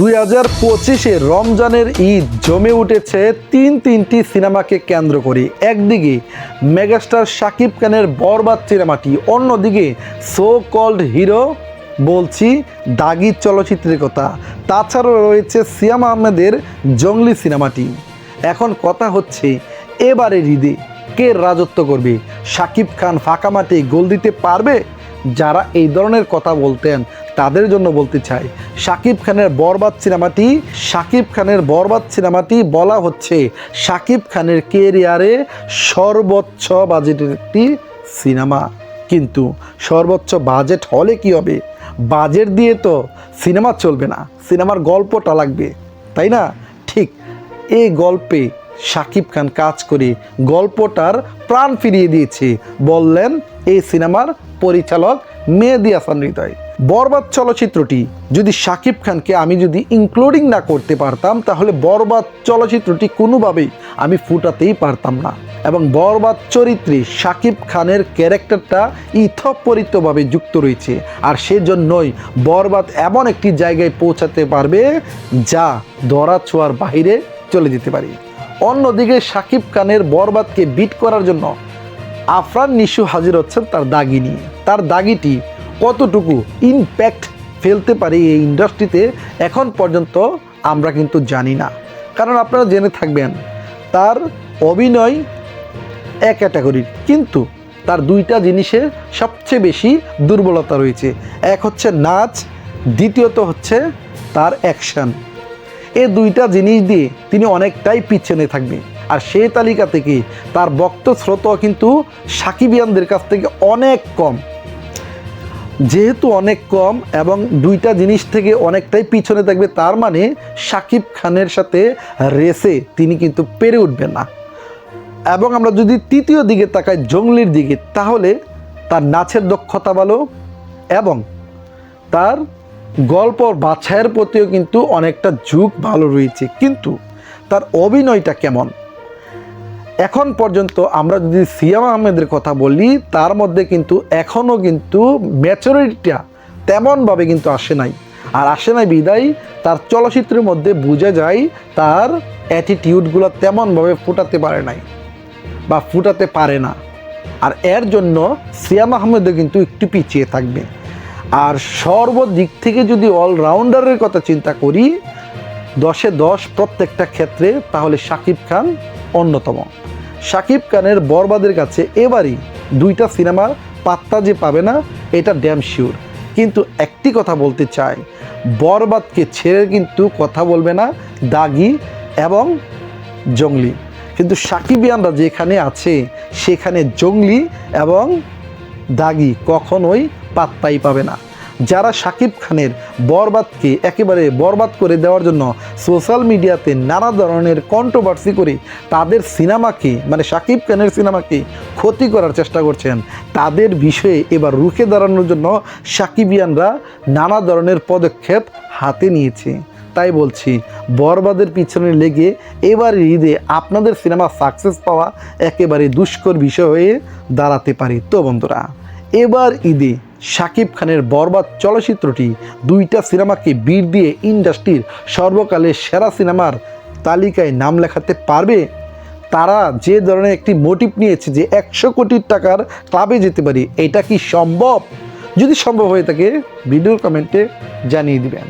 দুই হাজার পঁচিশে রমজানের ঈদ জমে উঠেছে তিন তিনটি সিনেমাকে কেন্দ্র করে। একদিকে মেগাস্টার শাকিব খানের বরবাদ সিনেমাটি, অন্যদিকে সো কল্ড হিরো বলছি দাগি চলচ্চিত্রের কথা। তাছাড়াও রয়েছে সিয়াম আহমেদের জঙ্গলি সিনেমাটি। এখন কথা হচ্ছে এবারের ঈদে কে রাজত্ব করবে? শাকিব খান ফাঁকা মাঠে গোল দিতে পারবে? যারা এই ধরনের কথা বলতেন তাদের জন্য বলতে চাই। শাকিব খানের বরবাদ সিনেমাটি, শাকিব খানের বরবাদ সিনেমাটি বলা হচ্ছে শাকিব খানের কেরিয়ারে সর্বোচ্চ বাজেটের একটি সিনেমা। কিন্তু সর্বোচ্চ বাজেট হলে কি হবে? বাজেট দিয়ে তো সিনেমা চলবে না, সিনেমার গল্পটা লাগবে, তাই না? ঠিক, এই গল্পে শাকিব খান কাজ করে গল্পটার প্রাণ ফিরিয়ে দিয়েছে, বললেন এই সিনেমার পরিচালক মেহেদি হাসান হৃদয়। বরবাদ চলচ্চিত্রটি, যদি শাকিব খানকে আমি যদি ইনক্লুডিং না করতে পারতাম, তাহলে বরবাদ চলচ্চিত্রটি কোনোভাবেই আমি ফুটাতেই পারতাম না। এবং বরবাদ চরিত্রে শাকিব খানের ক্যারেক্টারটা ইথপরিতভাবে যুক্ত রয়েছে। আর সেজন্যই বরবাদ এমন একটি জায়গায় পৌঁছাতে পারবে, যা ধরা ছোঁয়ার বাহিরে চলে যেতে পারে। অন্যদিকে শাকিব খানের বরবাদকে বিট করার জন্য আফরান নিশু হাজির হচ্ছেন তার দাগি নিয়ে তার দাগিটি কতটুকু ইমপ্যাক্ট ফেলতে পারে এই ইন্ডাস্ট্রিতে এখন পর্যন্ত আমরা কিন্তু জানি না। কারণ আপনারা জেনে থাকবেন, তার অভিনয় এক ক্যাটাগরির কিন্তু তার দুইটা জিনিসে সবচেয়ে বেশি দুর্বলতা রয়েছে। এক হচ্ছে নাচ, দ্বিতীয়ত হচ্ছে তার অ্যাকশন এ দুইটা জিনিস দিয়ে তিনি অনেকটাই পিছনে থাকবে আর সে তালিকা থেকে তার বক্ত স্রোত কিন্তু সাকিবিয়ানদের কাছ থেকে অনেক কম। যেহেতু অনেক কম এবং দুইটা জিনিস থেকে অনেকটাই পিছনে থাকবে, তার মানে সাকিব খানের সাথে রেসে তিনি কিন্তু পেরে উঠবেন না। এবং আমরা যদি তৃতীয় দিকে তাকাই, জঙ্গলির দিকে, তাহলে তার নাচের দক্ষতা ভালো এবং তার গল্প বাছাইয়ের প্রতিও কিন্তু অনেকটা ঝুঁক ভালো রয়েছে। কিন্তু তার অভিনয়টা কেমন? এখন পর্যন্ত আমরা যদি সিয়াম আহমেদের কথা বলি, তার মধ্যে কিন্তু এখনও কিন্তু ম্যাচুরিটিটা তেমনভাবে কিন্তু আসে নাই। আর আসে নাই বিদায়, তার চলচ্চিত্রের মধ্যে বোঝা যায় তার অ্যাটিটিউডগুলো তেমনভাবে ফুটাতে পারে নাই বা ফুটাতে পারে না। আর এর জন্য সিয়াম আহমেদও কিন্তু একটু পিছিয়ে থাকবে। আর সর্বদিক থেকে যদি অলরাউন্ডারের কথা চিন্তা করি, দশে দশ প্রত্যেকটা ক্ষেত্রে তাহলে শাকিব খান অন্যতম। শাকিব খানের বরবাদের কাছে এবারই দুইটা সিনেমার পাত্তা যে পাবে না, এটা ড্যাম শিওর কিন্তু একটি কথা বলতে চাই, বরবাদকে ছেড়ে কিন্তু কথা বলবে না দাগি এবং জঙ্গলি। কিন্তু সাকিবিয়ানরা যেখানে আছে, সেখানে জঙ্গলি এবং দাগি কখনোই পাত্তাই পাবে না। যারা সাকিব খানের বরবাদকে একেবারে বরবাদ করে দেওয়ার জন্য সোশ্যাল মিডিয়াতে নানা ধরনের কন্ট্রোভার্সি করে তাদের সিনেমাকে মানে সাকিব খানের সিনেমাকে ক্ষতি করার চেষ্টা করছেন। তাদের বিষয়ে এবার রুখে দাঁড়ানোর জন্য সাকিবিয়ানরা নানা ধরনের পদক্ষেপ হাতে নিয়েছে। তাই বলছি, বরবাদের পিছনে লেগে এবার ঈদে আপনাদের সিনেমা সাকসেস পাওয়া একেবারে দুষ্কর বিষয় হয়ে দাঁড়াতে পারে। তো বন্ধুরা, এবার ঈদে শাকিব খানের বরবাদ চলচ্চিত্রটি দুইটা সিনেমাকে বীর দিয়ে ইন্ডাস্ট্রির সর্বকালের সেরা সিনেমার তালিকায় নাম লেখাতে পারবে? তারা যে ধরনের একটি মোটিভ নিয়েছে যে একশো কোটি টাকার ক্লাবে যেতে পারি, এটা কি সম্ভব? যদি সম্ভব হয়ে থাকে ভিডিও কমেন্টে জানিয়ে দিবেন।